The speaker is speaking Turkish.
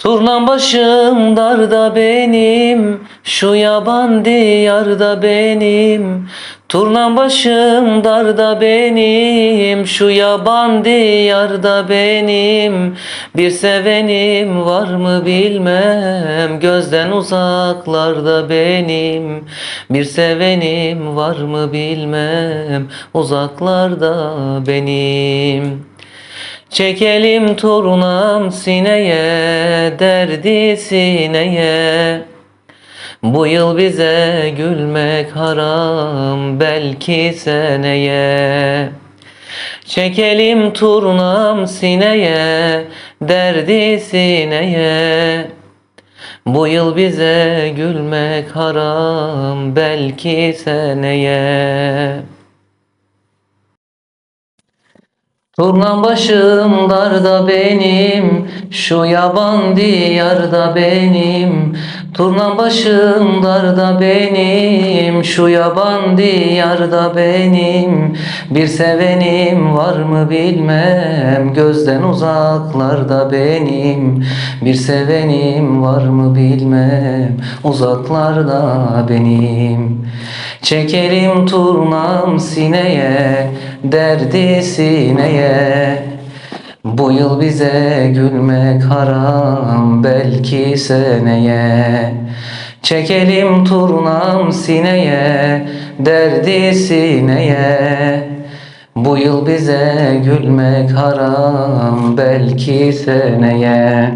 Turnam başım darda benim, şu yaban diyarda benim. Turnam başım darda benim, şu yaban diyarda benim. Bir sevenim var mı bilmem, gözden uzaklarda benim. Bir sevenim var mı bilmem, uzaklarda benim. Çekelim turnam sineye, derdi sineye. Bu yıl bize gülmek haram, belki seneye. Çekelim turnam sineye, derdi sineye. Bu yıl bize gülmek haram, belki seneye. Turnam başım darda benim, şu yaban diyarda benim. Turnam başım darda benim, şu yaban diyarda benim. Bir sevenim var mı bilmem, gözden uzaklarda benim. Bir sevenim var mı bilmem, uzaklarda benim. Çekerim turnam sineye, derdi sineye. Bu yıl bize gülmek haram, belki seneye. Çekelim turnam sineye, derdi sineye. Bu yıl bize gülmek haram, belki seneye.